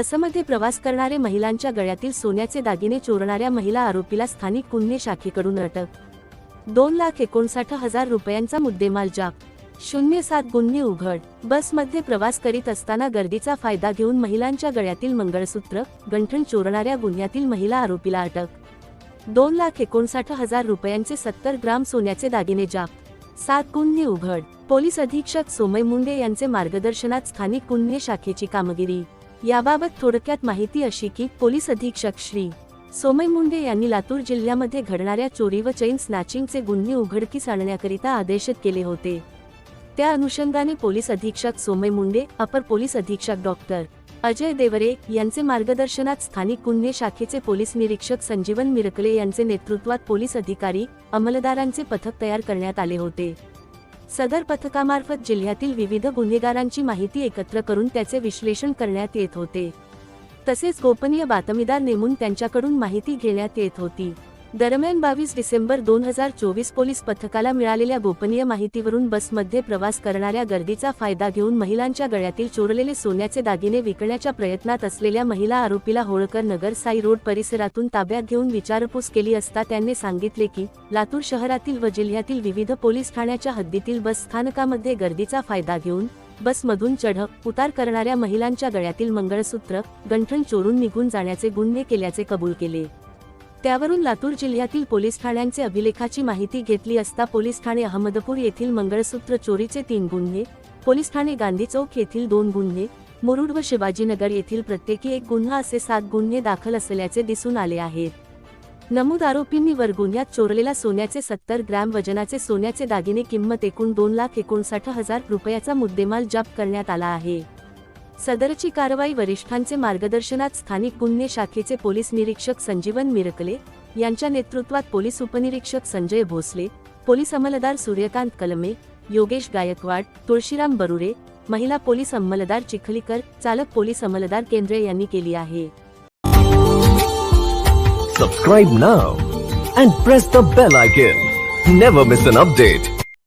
बसमध्ये प्रवास करणारे महिलांच्या गळ्यातील सोन्याचे दागिने चोरणाऱ्या महिला आरोपीला स्थानिक गुन्हे शाखेकडून अटक. दोन लाख एकोणसाठ हजार रुपयांचा मुद्देमाल जाप शून्य सात गुन्हे उघड. बसमध्ये प्रवास करीत असताना गर्दीचा फायदा घेऊन महिलांच्या गळ्यातील मंगळसूत्र गंठण चोरणाऱ्या गुन्ह्यातील महिला आरोपीला अटक. दोन लाख एकोणसाठ हजार रुपयांचे सत्तर ग्राम सोन्याचे दागिने जाप सात गुन्हे उघड. पोलीस अधीक्षक सोमय मुंडे यांचे मार्गदर्शनात स्थानिक गुन्हे शाखेची कामगिरी. याबाबत थोडक्यात माहिती अशी की पोलीस अधीक्षक श्री. सोमय मुंडे यांनी लातूर जिल्ह्यामध्ये घडणाऱ्या चोरी व चैन स्नॅचिंगचे गुन्हे उघडकीस आणण्याकरिता आदेशित केले होते. त्या अनुषंगाने पोलीस अधीक्षक सोमय मुंडे अपर पोलीस अधीक्षक डॉक्टर अजय देवरे यांचे मार्गदर्शनात स्थानिक गुन्हे शाखेचे पोलीस निरीक्षक संजीवन मिरकले यांचे नेतृत्वात पोलीस अधिकारी अंमलदारांचे पथक तयार करण्यात आले होते. सदर पथकामार्फत जिल्ह्यातील विविध गुन्हेगारांची माहिती एकत्र करून त्याचे विश्लेषण करण्यात येत होते. तसेच गोपनीय बातमीदार नेमून त्यांच्याकडून माहिती घेण्यात येत होती. दरम्यान बावीस डिसेंबर दोन हजार चोवीस पोलीस पथकाला मिळालेल्या गोपनीय माहितीवरून बसमध्ये प्रवास करणाऱ्या गर्दीचा फायदा घेऊन महिलांच्या गळ्यातील चोरलेले सोन्याचे दागिने विकण्याच्या प्रयत्नात असलेल्या महिला आरोपीला होळकर नगर साई रोड परिसरातून ताब्यात घेऊन विचारपूस केली असता त्यांनी सांगितले की लातूर शहरातील व जिल्ह्यातील विविध पोलीस ठाण्याच्या हद्दीतील बस स्थानकामध्ये गर्दीचा फायदा घेऊन बसमधून चढ उतार करणाऱ्या महिलांच्या गळ्यातील मंगळसूत्र गंठण चोरून निघून जाण्याचे गुन्हे केल्याचे कबूल केले. त्यावरून लातूर जिल्ह्यातील पोलीस ठाण्यांचे अभिलेखाची माहिती घेतली असता पोलीस ठाणे अहमदपूर येथील मंगळसूत्र चोरीचे तीन गुन्हे पोलीस ठाणे गांधी चौक येथील दोन गुन्हे मुरुड व शिवाजीनगर येथील प्रत्येकी एक गुन्हा असे सात गुन्हे दाखल असल्याचे दिसून आले आहेत नमूद आरोपींनी वर गुन्ह्यात चोरलेला सोन्याचे सत्तर ग्रॅम वजनाचे सोन्याचे दागिने किंमत एकूण दोन लाख एकोणसाठ हजार रुपयाचा मुद्देमाल जप्त करण्यात आला आहे. सदरची कारवाई वरिष्ठांचे मार्गदर्शनात स्थानिक गुन्हे शाखेचे पोलीस निरीक्षक संजीवन मिरकले यांच्या नेतृत्वात पोलीस उपनिरीक्षक संजय भोसले पोलीस अंमलदार सूर्यकांत कलमे योगेश गायकवाड तुळशीराम बरुरे महिला पोलीस अंमलदार चिखलीकर चालक पोलीस अंमलदार केंद्रे यांनी केली आहे. Subscribe now and press the bell icon never miss an update